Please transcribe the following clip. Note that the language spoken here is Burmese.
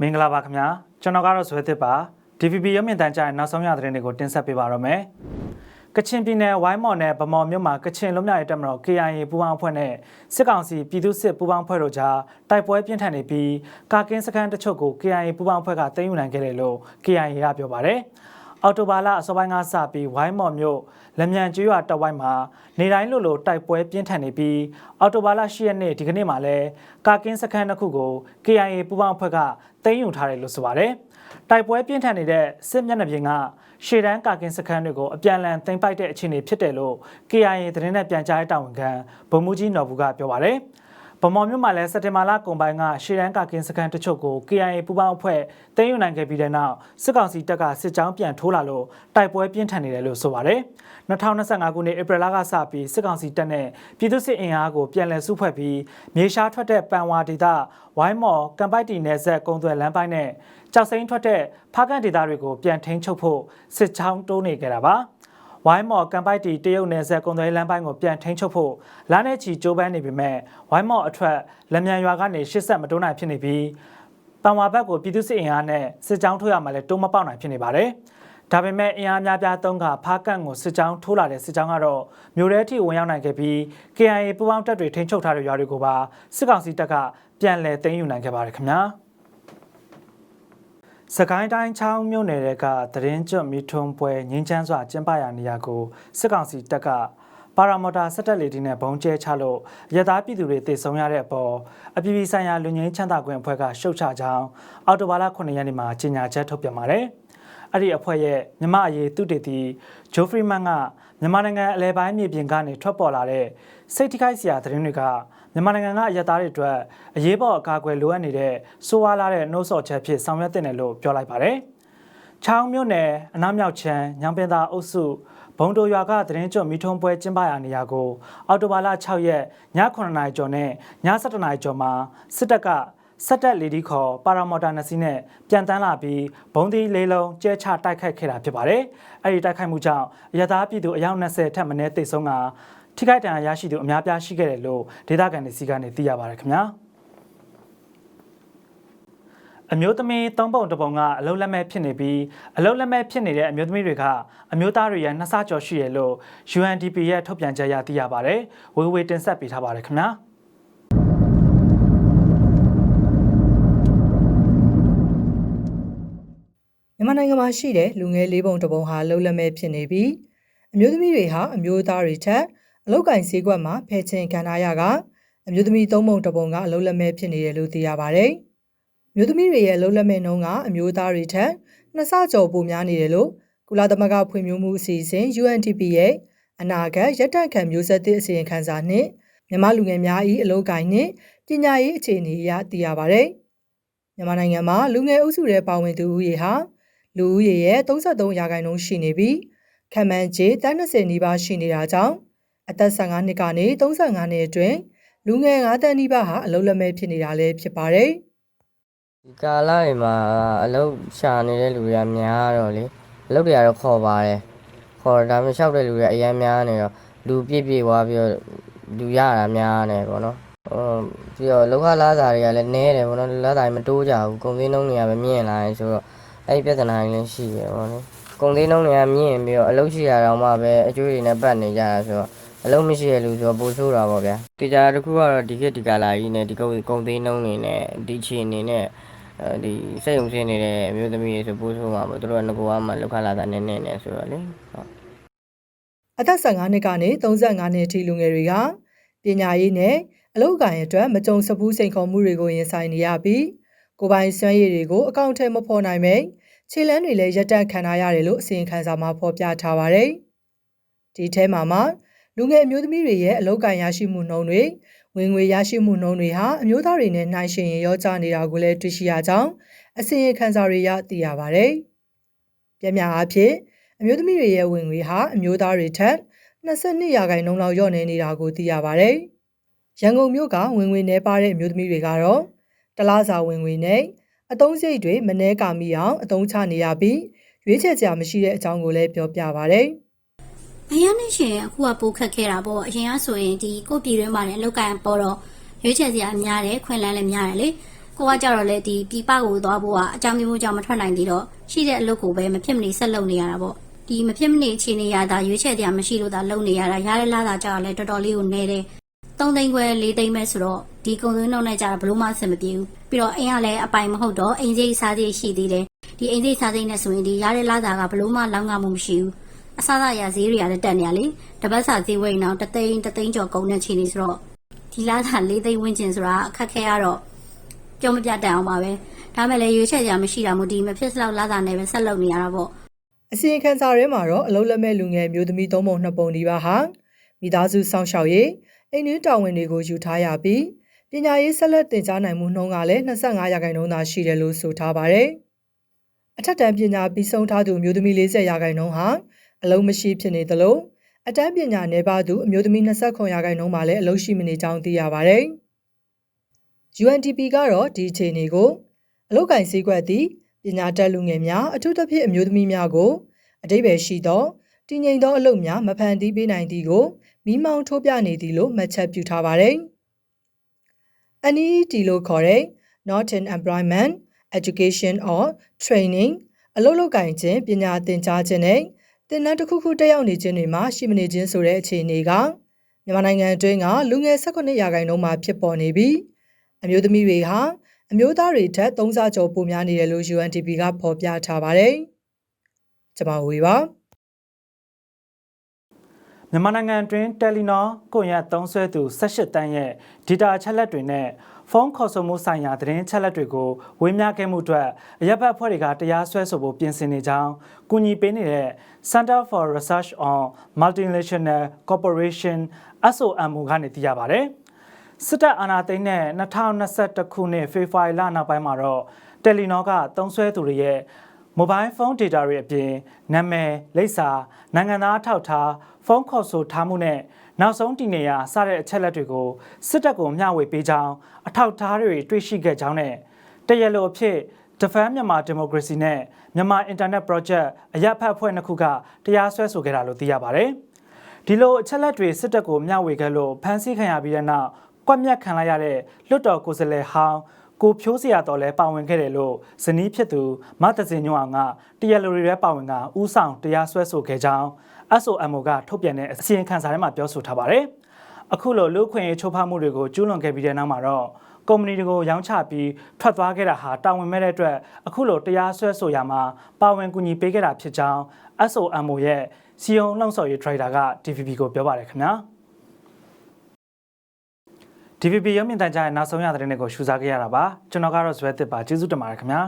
မင်္ဂလာပါခင်ဗျာကျွန်တော်ကတော့ဇွဲသစ်ပါ DVB ရုပ်မြင်သံကြားရဲ့နောက်ဆုံးရသတင်းတွေကိုတင်ဆက်ပေးပါရမယ်ကချင်ပြည်နယ်ဝိုင်းမော်နဲ့ဗမော်မြို့မှာကချင်လူမျိုးရေးတပ်မတော် KIA ပူးပေါင်းအဖွဲ့နဲ့စစ်ကောင်စီပြည်သူ့စစ်ပူးပေါင်းအဖွဲ့တို့ကြားတိုက်ပွဲပြင်းထန်နေပြီးကာကင်းစခန်းတချို့ကို KIA ပူးပေါင်းအဖွဲ့ကသိမ်းယူနိုင်ခဲ့တယ်လို့ KIA ကပြောပါတယ် အော်တိုဘာလအစောပိုင်းကစပြီးဝိုင်းမော်မြို့လက်မြန်ကျွေးရွာတပ်ဝိုင်းမှာနေတိုင်းလိုလိုတိုက်ပွဲပြင်းထန်နေပြီးအော်တိုဘာလ10ရက်နေ့ဒီကနေ့မှာလဲကာကင်းစခန်းတစ်ခုကို KIA ပူးပေါင်းအဖွဲ့ကသိမ်းယူထားတယ်လို့ဆိုပါတယ်။တိုက်ပွဲပြင်းထန်နေတဲ့စစ်မျက်နှာပြင်ကရှေ့တန်းကာကင်းစခန်းတွေကိုအပြန်အလှန်သိမ်းပိုက်တဲ့အခြေအနေဖြစ်တယ်လို့ KIA သတင်းနဲ့ပြန်ကြားရေးတာဝန်ခံဗိုလ်မှူးကြီးနော်ဘူးကပြောပါတယ်။ ဗမော်မြို့မှာလည်းစက်တင်ဘာလကုန်ပိုင်းကရှေ့တန်းကာကင်းစခန်းတချို့ကို KIA ပူးပေါင်းအဖွဲ့သိမ်းယူနိုင်ခဲ့ပြီးတဲ့နောက်စစ်ကောင်စီတပ်ကစစ်ကြောင်းပြန်ထိုးလာလို့တိုက်ပွဲပြင်းထန်နေတယ်လို့ဆိုပါတယ်။2025ခုနှစ်ဧပြီလကစပြီးစစ်ကောင်စီတပ်နဲ့ပြည်သူ့စစ်အင်အားကိုပြန်လည်စုဖွဲ့ပြီးမြေရှားထွက်တဲ့ပန်ဝါဒေသဝိုင်းမော်ကံပိုက်တီနယ်ဆက်ကုန်းသွယ်လမ်းပိုင်းနဲ့ကြောက်စိမ်းထွက်တဲ့ဖားကန်ဒေသတွေကိုပြန်ထိန်းချုပ်ဖို့စစ်ကြောင်းတိုးနေကြတာပါ။ ဝိုင်းမော်ကံပိုက်တီတရုတ်နယ်စပ်ကုန်သွယ်လမ်းပိုင်းကိုပြန်ထိန်းချုပ်ဖို့လမ်းနဲ့ချီကြိုးပမ်းနေပေမဲ့ဝိုင်းမော်အထက်လက်မြန်ရွာကနေရှစ်ဆက်မတိုးနိုင်ဖြစ်နေပြီးပန်ဝါဘက်ကိုပြည်သူစစ်အင်အားနဲ့စစ်ကြောင်းထိုးရမှလည်းတိုးမပေါက်နိုင်ဖြစ်နေပါတယ်။ဒါပေမဲ့အင်အားများပြားသုံးကဖားကန့်ကိုစစ်ကြောင်းထိုးလာတဲ့စစ်ကြောင်းကတော့မြို့ထဲထိဝင်ရောက်နိုင်ခဲ့ပြီး KIA ပူးပေါင်းတပ်တွေထိန်းချုပ်ထားတဲ့ရွာတွေကိုပါစစ်ကောင်စီတပ်ကပြန်လည်သိမ်းယူနိုင်ခဲ့ပါတယ်ခင်ဗျာ။ စကိုင်းတိုင်းချောင်းမြို့နယ်ကသတင်းကျွတ်မီထွန်းပွဲငင်းချမ်းစွာကျင်းပရာနေရာကိုစစ်ကောင်စီတပ်ကပါရာမော်တာစက်တက်လေဒီနဲ့ဘုံကျဲချလို့ရသားပြည်သူတွေတေဆုံးရတဲ့အပေါ်အပြည်ပြည်ဆိုင်ရာလူငင်းချမ်းသာခွင့်အဖွဲ့ကရှုတ်ချကြောင်းအော်တိုဘာလ9ရက်နေ့မှာကြေညာချက်ထုတ်ပြန်ပါတယ်။အဲ့ဒီအဖွဲ့ရဲ့မြမအရေးသူတေတီဂျိုဖရီမန်ကမြန်မာနိုင်ငံအလဲပိုင်းမြေပြင်ကနေထွက်ပေါ်လာတဲ့စိတ်ထိခိုက်စရာသတင်းတွေက မြန်မာနိုင်ငံကအရက်သားတွေအတွက်အရေးပေါ်အကာအကွယ်လိုအပ်နေတဲ့ဆိုးဝါးလာတဲ့နှိုးဆော်ချက်ဖြစ်ဆောင်ရွက်တင်တယ်လို့ပြောလိုက်ပါတယ်။ချောင်းမြို့နယ်အနောက်မြောက်ချမ်းညောင်ပင်သာအုပ်စုဘုံတိုရွာကသတင်းကျွတ်မီထုံပွဲကျင်းပရာနေရာကိုအော်တိုဘာလ6ရက်ည9နာရီကျော်နဲ့ည7နာရီကျော်မှာစစ်တပ်ကစက်တက်လီဒီခေါ်ပါရာမော်တာနှစ်စီးနဲ့ပြန်တန်းလာပြီးဘုံဒီလေးလုံးကျဲချတိုက်ခိုက်ခဲ့တာဖြစ်ပါတယ်။အဲဒီတိုက်ခိုက်မှုကြောင့်ရသားပြည်သူအယောက်20ထက်မနည်းတိတ်ဆုံးက ထိခိုက်ဒဏ်ရာရရှိသူအများပြားရှိခဲ့တယ်လို့ဒေသခံတွေစီကနေသိရပါတယ်ခင်ဗျာအမျိုးသမီးသုံးပုံတစ်ပုံကအလုတ်လက်မဲ့ဖြစ်နေပြီးအလုတ်လက်မဲ့ဖြစ်နေတဲ့အမျိုးသမီးတွေကအမျိုးသားတွေရဲ့နှစ်ဆကျော်ရှိတယ်လို့ UNDP ရဲ့ထုတ်ပြန်ချက်အရသိရပါတယ်ဝေဝေတင်ဆက်ပေးထားပါတယ်ခင်ဗျာမြန်မာနိုင်ငံမှာရှိတဲ့လူငယ်လေးပုံတစ်ပုံဟာလှုပ်လက်မဲ့ဖြစ်နေပြီးအမျိုးသမီးတွေဟာအမျိုးသားတွေထက် အလောက်ကင်ဈေးကွက်မှာဖယ်ချင်ခံထားရကအမျိုးသမီးသုံးပုံတစ်ပုံကအလုံးလက်မဲ့ဖြစ်နေတယ်လို့သိရပါတယ်။မျိုးသမီးတွေရဲ့အလုံးလက်မဲ့နှုန်းကအမျိုးသားတွေထက်နှစ်ဆကျော်ပိုများနေတယ်လို့ကုလသမဂ္ဂဖွံ့ဖြိုးမှုအစီအစဉ် UNDP ရဲ့အနာဂတ်ရက်တန့်ခံမျိုးဆက်သစ်အစီရင်ခံစာနှင့်မြန်မာလူငယ်များ၏အလုပ်ကိုင်နှင့်ပညာရေးအခြေအနေအရသိရပါတယ်။မြန်မာနိုင်ငံမှာလူငယ်အုပ်စုရဲ့ပါဝင်သူဦးရေဟာလူဦးရေရဲ့33ရာခိုင်နှုန်းရှိနေပြီးခံမှန်းခြေတန်း20နီးပါးရှိနေတာကြောင့် အသက်15နှစ်ကနေ35နှစ်အတွင်းလူငယ်9တန်းနီးပါးဟာအလုပ်လက်မဲ့ဖြစ်နေတာလည်းဖြစ်ပါတယ်။ဒီကာလတွေမှာအလုပ်ရှာနေတဲ့လူတွေကများတော့လေအလုပ်တွေကတော့ခေါ်ပါတယ်ခေါ်ဒါပေမဲ့လျှောက်တဲ့လူတွေကအများများနေတော့လူပြည့်ပြည့်သွားပြီးတော့လူရတာများနေပေါ့နော်ဟိုပြီးတော့လောကလာစာတွေကလည်းနဲတယ်ပေါ့နော်လာစာတွေမတိုးကြဘူးကုန်စည်နှုန်းတွေကပဲမြင့်လာရင်ဆိုတော့အဲ့ဒီပြဿနာတွေလည်းရှိတယ်ပေါ့နော်ကုန်စည်နှုန်းတွေကမြင့်ပြီးတော့အလုပ်ရှိရတော့မှပဲအကျွေးတွေနဲ့ပတ်နေကြတာဆိုတော့ အလုံးမရှိရလူဆိုတော့ပိုဆိုးတာပေါ့ဗျာတေချာတစ်ခုကတော့ဒီခေတ်ဒီကာလာကြီးနဲ့ဒီကုန်ကုန်သေးနှုန်းတွေနဲ့ဒီချီအနေနဲ့အဲဒီစိတ်ုံစင်းနေတဲ့အမျိုးသမီးတွေဆိုပိုးဆိုးမှာပေါ့သူတို့ကငကောမှလောက်ခလာတာနည်းနည်းနဲ့ဆိုတော့လေဟုတ်အသက်15နှစ်ကနေ35နှစ်အထိလူငယ်တွေကပညာရေးနဲ့အလုပ်အကိုင်အတွက်မကြုံစဘူးစိန်ခေါ်မှုတွေကိုရင်ဆိုင်နေရပြီးကိုယ်ပိုင်စွမ်းရည်တွေကိုအကောင့်ထဲမဖော်နိုင်ပဲခြေလန်းတွေလည်းရက်တက်ခံထားရတယ်လို့အစီရင်ခံစာမှာဖော်ပြထားပါတယ်။ဒီထဲမှာမှ လူငယ်အမျိုးသမီးတွေရဲ့အလုပ်ကိုင်ရရှိမှုနှုန်းတွေဝင်ငွေရရှိမှုနှုန်းတွေဟာအမျိုးသားတွေနဲ့နှိုင်းယှဉ်ရင်ရောကျနေတာကိုလည်းတွေ့ရှိရကြောင်းအစီရင်ခံစာတွေရသိရပါတယ်။ပြများအားဖြင့်အမျိုးသမီးတွေရဲ့ဝင်ငွေဟာအမျိုးသားတွေထက်22ရာခိုင်နှုန်းလောက်လျော့နေနေတာကိုသိရပါတယ်။ရန်ကုန်မြို့ကဝင်ငွေနှဲပါတဲ့အမျိုးသမီးတွေကတော့တလားစာဝင်ငွေနဲ့အတုံးစိတ်တွေမနှဲကာမိအောင်အတုံးချနေရပြီးရွေးချယ်စရာမရှိတဲ့အကြောင်းကိုလည်းပြောပြပါဗျ။ အရင်နဲ့ရှင်အခုကပိုခက်ခဲတာပေါ့အရင်ကဆိုရင်ဒီကိုယ့်ပြည်တွင်းမှာလည်းအလောက်ကန်ပေါ်တော့ရွေးချယ်စရာများတယ်ခွင့်လန်းလည်းများတယ်လေကိုကကြတော့လေဒီပြပကိုသွားဖို့ကအကြောင်းမျိုးကြောင့်မထွက်နိုင်သေးတော့ရှိတဲ့အလုပ်ကိုပဲမဖြစ်မနေဆက်လုပ်နေရတာပေါ့ဒီမဖြစ်မနေအခြေအနေရတာရွေးချယ်စရာမရှိလို့သာလုပ်နေရတာရတဲ့လာတာကြောင့်လည်းတော်တော်လေးကိုနေတယ်3သိန်းခွဲ4သိန်းပဲဆိုတော့ဒီကုံသွင်းနှုန်းနဲ့ကြတာဘလို့မှအဆင်မပြေဘူးပြီးတော့အိမ်ကလည်းအပိုင်မဟုတ်တော့အိမ်စိတ်စားစိတ်ရှိသေးတယ်ဒီအိမ်စိတ်စားစိတ်နဲ့ဆိုရင်ဒီရတဲ့လာတာကဘလို့မှလောင်းငါမှုမရှိဘူး အစားအစာရဈေးတွေကလည်းတက်နေရလေတပတ်စာဈေးဝိတ်အောင်တသိန်းတသိန်းကျော်ကုန်တဲ့ခြေနေဆိုတော့ဒီလာတာ၄သိန်းဝန်းကျင်ဆိုတာအခက်ခဲရတော့ကြောမပြတ်တန်အောင်ပါပဲဒါမဲ့လည်းရွေးချယ်ကြမရှိတာမို့ဒီမဖြစ်စလောက်လာတာနဲ့ပဲဆက်လုပ်နေရတာပေါ့အစီရင်ခံစာထဲမှာတော့အလုံးလက်မဲ့လူငယ်မျိုးသမီးသုံးပုံနှစ်ပုံဒီပါဟာမိသားစုစောင့်ရှောက်ရေးအိမ်တွင်းတာဝန်တွေကိုယူထားရပြီးပညာရေးဆက်လက်တင်ကြားနိုင်မှုနှုန်းကလည်း25ရာခိုင်နှုန်းသာရှိတယ်လို့ဆိုထားပါတယ်။အထက်တန်းပညာပြီးဆုံးထားသူမျိုးသမီး40ရာခိုင်နှုန်းဟာ အလုံးမရှိဖြစ်နေသလိုအတန်းပညာနယ်ပါသူအမျိုးသမီး29ရာခိုင်နှုန်းမှာလည်းအလုံးရှိမနေကြောင်းသိရပါတယ်။ UNDP ကတော့ဒီအခြေအနေကိုအလုတ်ကင်စည်းကွက်သည့်ပညာတတ်လူငယ်များအထူးသဖြင့်အမျိုးသမီးများကိုအတိပ္ပယ်ရှိသောတည်ငြိမ်သောအလုပ်များမဖန်တီးပေးနိုင်သည်ကိုမိမောင်းထိုးပြနေသည်လို့မှတ်ချက်ပြုထားပါတယ်။ NEET လို့ခေါ်တဲ့ Not in Employment Education or Training အလုပ်လုပ်ကင်ခြင်းပညာသင်ကြားခြင်းနဲ့ သင်တန်းတစ်ခုခုတက်ရောက်နေခြင်းတွေမှာရှိမနေခြင်းဆိုတဲ့အခြေအနေကမြန်မာနိုင်ငံအတွင်းကလူငယ်18ရာခိုင်နှုန်းမှာဖြစ်ပေါ်နေပြီးအမျိုးသမီးတွေဟာအမျိုးသားတွေထက်3ဆကျော်ပိုများနေတယ်လို့ UNDP ကဖော်ပြထားပါတယ်။ကျွန်မဝေပါ မြန်မာနိုင်ငံအတွင်းတယ်လီနော်ကွန်ရက်သုံးဆွဲသူ18တန်းရဲ့ဒေတာချက်လက်တွေနဲ့ဖုန်းခေါ်ဆိုမှုဆိုင်ရာသတင်းချက်လက်တွေကိုဝေမျှခဲ့မှုအတွက်အရက်ဘတ်ဖွဲ့တွေကတရားစွဲဆိုဖို့ပြင်ဆင်နေကြောင်းကူညီပေးနေတဲ့ Center for Research on Multinational Corporation SOMO ကနေသိရပါဗျ။စစ်တပ်အာဏာသိမ်းတဲ့2021ခုနှစ်ဖေဖော်ဝါရီလနောက်ပိုင်းမှာတော့တယ်လီနော်ကသုံးစွဲသူတွေရဲ့ mobile phone data တွေအပြင်နာမည်လိပ်စာနိုင်ငံသားအထောက်အထားဖုန်းခေါ်ဆိုထားမှုနဲ့နောက်ဆုံးတည်နေရစတဲ့အချက်လက်တွေကိုစစ်တပ်ကမျှဝေပေးကြောင်းအထောက်အထားတွေတွေ့ရှိခဲ့ကြောင်းနဲ့တရလိုအဖြစ် Defend မြန်မာ Democracy နဲ့မြန်မာ Internet Project အရက်ဖတ်ဖွဲ့နှစ်ခုကတရားစွဲဆိုခဲ့တာလို့သိရပါတယ်။ဒီလိုအချက်လက်တွေစစ်တပ်ကိုမျှဝေခဲ့လို့ဖမ်းဆီးခံရပြီးတဲ့နောက်ကွက်မြက်ခံလိုက်ရတဲ့လွတ်တော်ကိုယ်စားလှယ်ဟောင်း ကိုဖြိုးစရာတော်လဲပါဝင်ခဲ့တယ်လို့ဇနီးဖြစ်သူမသစင်ညွန့်အောင်ကတရားလိုတွေရဲပါဝင်ကဥဆောင်တရားစွဲဆိုခဲ့ကြောင်း SOMO ကထုတ်ပြန်တဲ့အစီရင်ခံစာထဲမှာပြောဆိုထားပါတယ်။အခုလိုလူခွင့်ရေးချိုးဖောက်မှုတွေကိုကျူးလွန်ခဲ့ပြီးတဲ့နောက်မှာတော့ကုမ္ပဏီတွေကိုရောင်းချပြီးထွက်သွားခဲ့တာဟာတာဝန်မဲ့တဲ့အတွက်အခုလိုတရားစွဲဆိုရမှာပါဝင်ကူညီပေးခဲ့တာဖြစ်ကြောင်း SOMO ရဲ့စီယုံလှုံ့ဆော်ရေး trader က DVB ကိုပြောပါတယ်ခင်ဗျာ။ DVB ရုပ်မြင်သံကြားရဲ့နောက်ဆုံးရတဲ့တဲ့ကိုရှုစားခဲ့ရတာပါကျွန်တော်ကတော့ဇွဲတစ်ပါကျေးဇူးတင်ပါတယ်ခင်ဗျာ